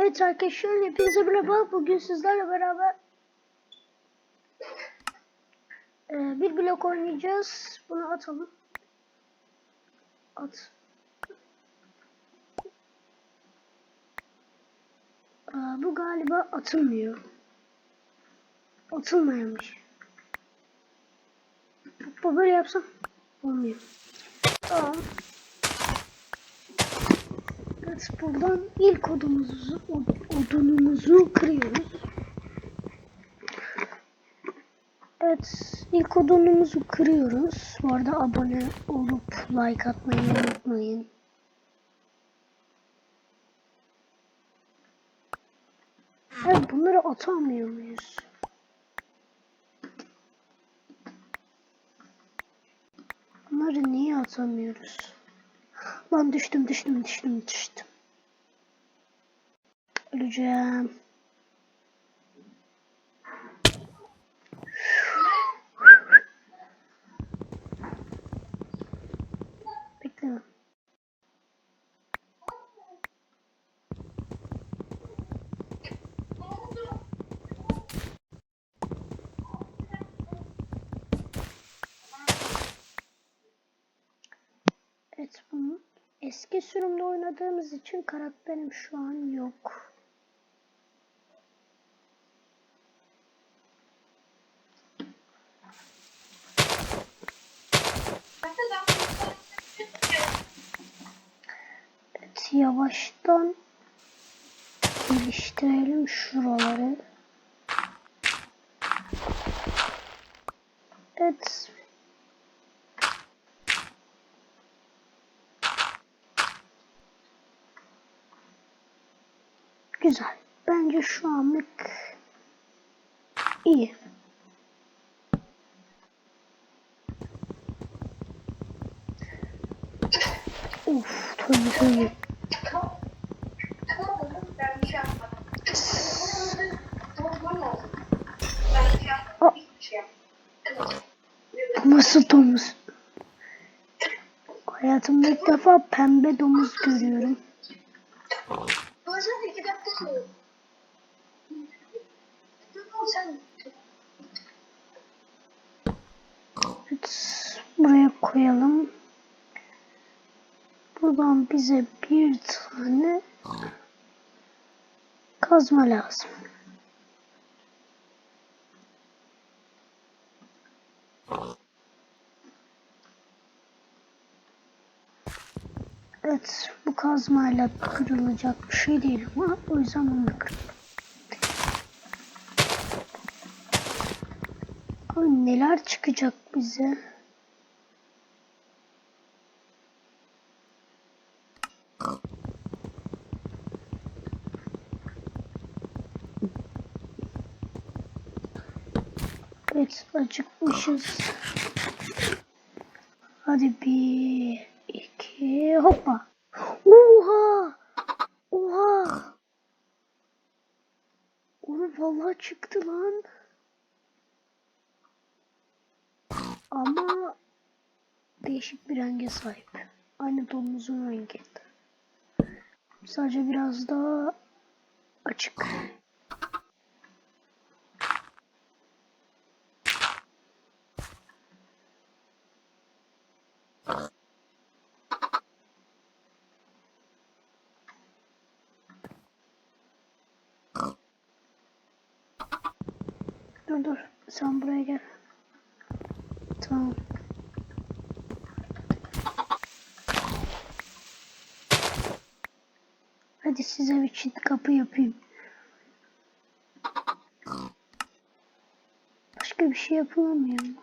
Evet arkadaşlar hepinize merhaba. Bugün sizlerle beraber e, bir blok oynayacağız. Bunu atalım. At. Aa, bu galiba atılmıyor. Atılmayamış. Böyle yapsam olmuyor. Tamam. Evet buradan ilk odumuzu, od- odunumuzu kırıyoruz. Evet ilk odunumuzu kırıyoruz. Bu arada abone olup like atmayı unutmayın. Evet bunları atamıyor muyuz? Bunları niye atamıyoruz? Lan düştüm düştüm düştüm düştüm. Öleceğim. Bekle. Evet bunu eski sürümde oynadığımız için karakterim şu an yok. Evet yavaştan geliştirelim şuraları. Evet Güzel. Bence şu anlık iyi. Of tabii tabii. Ben bir şey yapmadım. Aa, nasıl domuz? Hayatımda ilk defa pembe domuz görüyorum. Buraya koyalım. Buradan bize bir tane kazma lazım. Evet, bu kazmayla kırılacak bir şey değil ama o yüzden onu kırdım. Abi neler çıkacak bize? Evet acıkmışız. Hadi bir, iki, hoppa. Oha! Oha! Oğlum vallahi çıktı lan. Ama değişik bir renge sahip. Aynı domuzun rengi. Sadece biraz daha açık. Dur dur sen buraya gel. Tamam. Hadi size bir çit kapı yapayım. Başka bir şey yapılamıyor mu?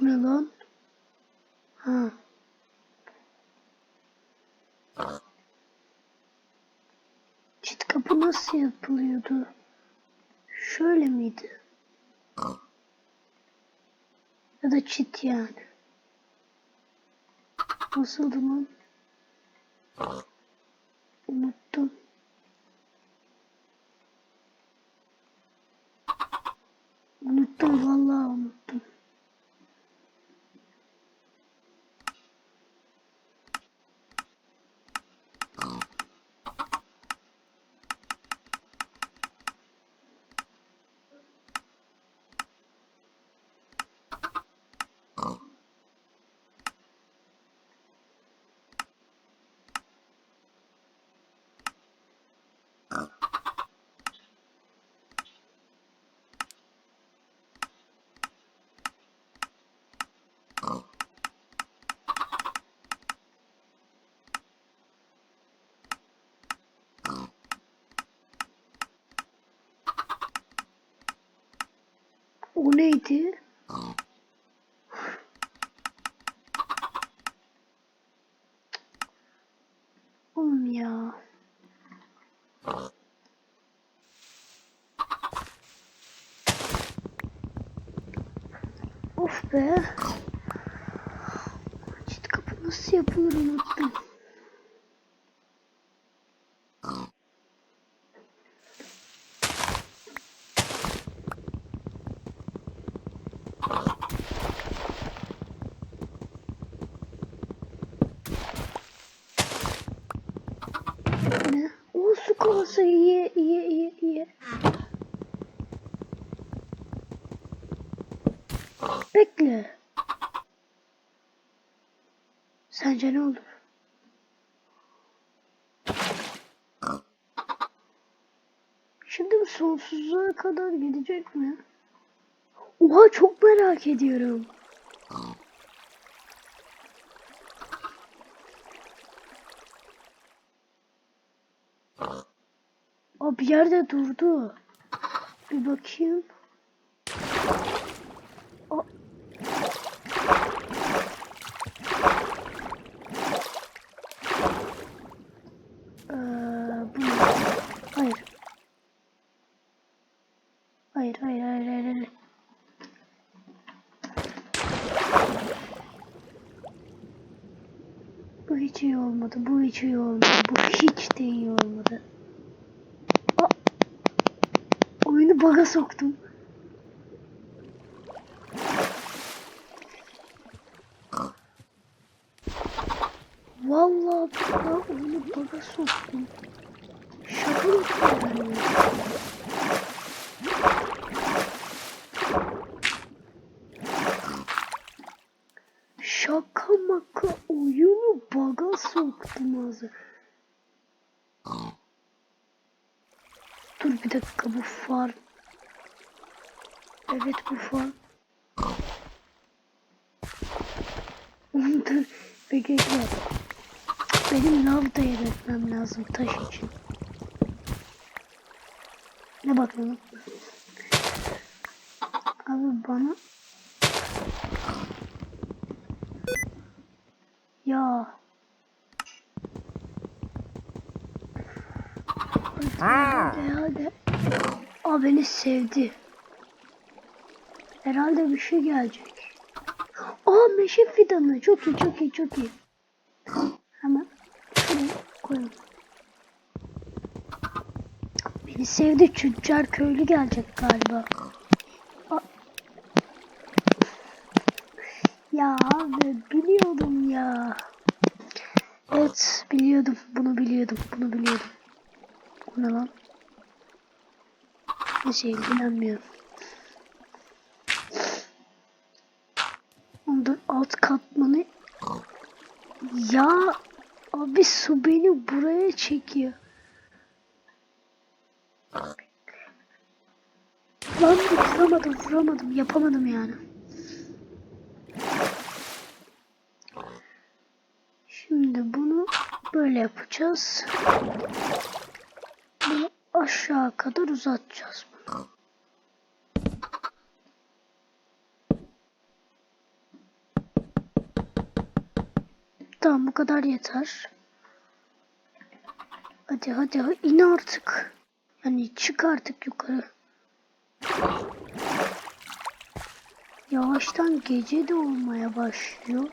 Bu ne lan? Ha. Çit kapı nasıl yapılıyordu? Şöyle miydi? Ya da çit yani. Nasıldı lan? Unuttum. Unuttum vallahi unuttum. O neydi? Oğlum ya. Of be. İşte kapı nasıl yapılır unuttum. Ne? O su kovası iyi iyi iyi iyi. Bekle. Sence ne olur? Şimdi bu sonsuzluğa kadar gidecek mi? Oha çok merak ediyorum. O bir yerde durdu. Bir bakayım. O... Ee, bu ne? Hayır. Hayır, hayır, hayır, hayır, hayır. Bu hiç iyi olmadı, bu hiç iyi olmadı, bu hiç de iyi olmadı. Aa! Oyunu baga soktum. Vallahi ben oyunu baga soktum. Şaka yapıyorum. Şaka maka oyunu baga ağzı. Dur bir dakika bu far. Evet bu far. Dur bekle. Benim lav da lazım taş için. Ne bakalım? Abi bana ya hadi hadi Aa beni sevdi. Herhalde bir şey gelecek. Aa meşe fidanı. Çok iyi çok iyi çok iyi. Hemen şuraya koyalım. Beni sevdi. Tüccar köylü gelecek galiba. Ya abi biliyordum ya. Evet biliyordum. Bunu biliyordum. Bunu biliyordum. Bu ne lan? Ne şey inanmıyorum. Ondan alt katmanı ya abi su beni buraya çekiyor. Lan vuramadım vuramadım yapamadım yani. Şimdi bunu böyle yapacağız. Bunu aşağı kadar uzatacağız bunu. Tamam bu kadar yeter. Hadi hadi in artık. Yani çık artık yukarı. Yavaştan gece de olmaya başlıyor.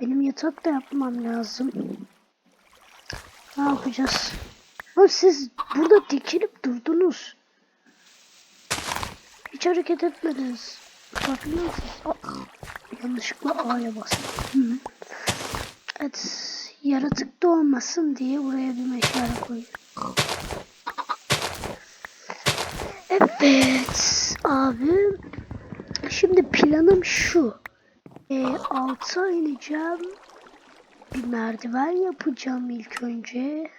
Benim yatak da yapmam lazım. Ne yapacağız? Ha, siz burada dikilip durdunuz. Hiç hareket etmediniz. Farkında mısınız? Aa, yanlışlıkla A'ya bastım. Evet. Yaratık da olmasın diye buraya bir meşale koyuyorum. Evet. Abi. Şimdi planım şu. E, alta ineceğim. Bir merdiven yapacağım ilk önce.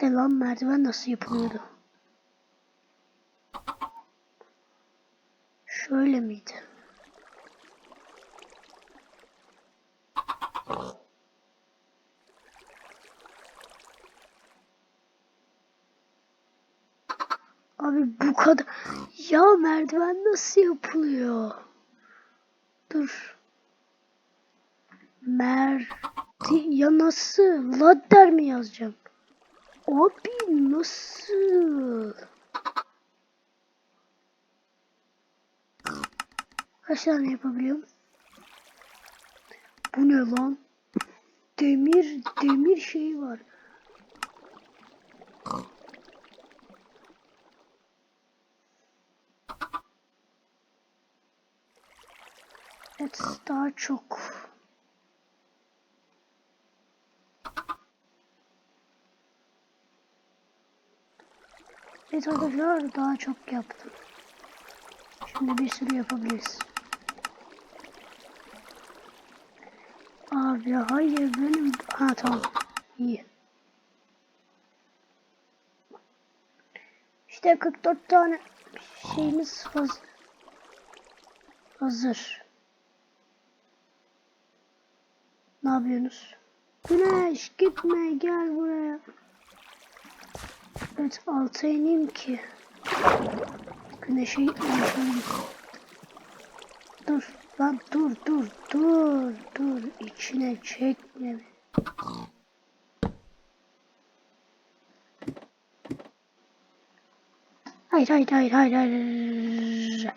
De lan merdiven nasıl yapılıyordu? Şöyle miydi? Abi bu kadar Ya merdiven nasıl yapılıyor? Dur. Mer ya nasıl? Ladder mi yazacağım? Abi nasıl? Kaç tane yapabiliyorum? Bu ne lan? Demir demir şeyi var. Evet daha çok. Evet arkadaşlar daha çok yaptım. Şimdi bir sürü yapabiliriz. Abi hayır benim... Ha tamam. İyi. İşte 44 tane şeyimiz hazır. Hazır. Ne yapıyorsunuz? Güneş gitme gel buraya. Evet alta ineyim ki. Güneşe gitmeyeyim. Dur lan dur dur dur dur içine çekme. Hayır hayır hayır hayır hayır.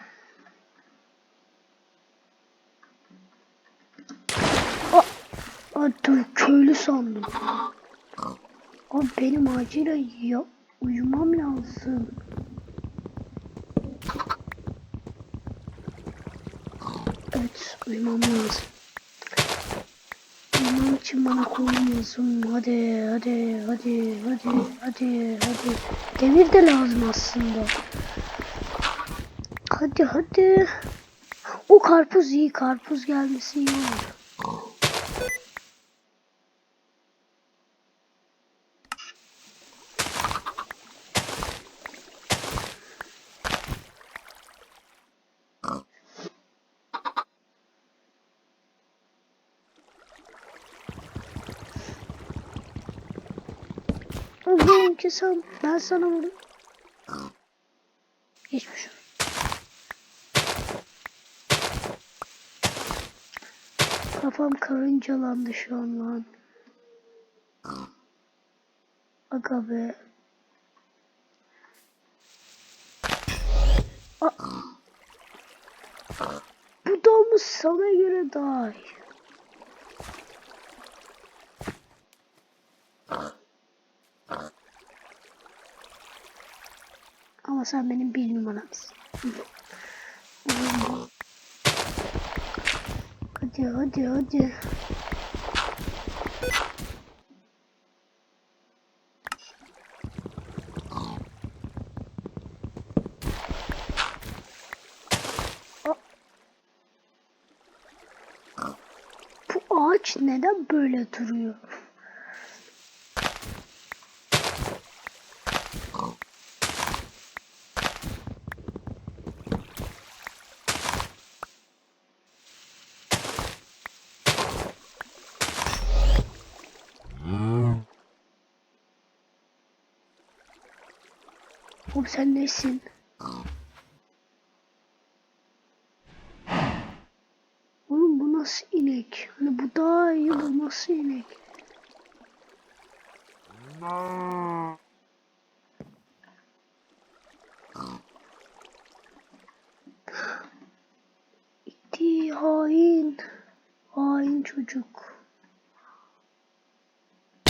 Aa, dur köylü sandım. Abi benim acilen ya uyumam lazım. Evet uyumam lazım. Uyumam için bana koyun lazım. Hadi hadi hadi hadi hadi hadi. Demir de lazım aslında. Hadi hadi. O karpuz iyi. Karpuz gelmesi iyi olur. Oğlum ki sen, ben sana vurdum. Geçmiş olsun. Kafam karıncalandı şu an lan. Aga be. Bu da mı sana göre daha iyi? Ama sen benim bir numaramsın. Hadi hadi hadi. Bu ağaç neden böyle duruyor? Oğlum sen nesin? Oğlum bu nasıl inek? Hani bu daha iyi bu nasıl inek? İtti hain. Hain çocuk.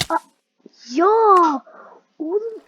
Aa, ya! Oğlum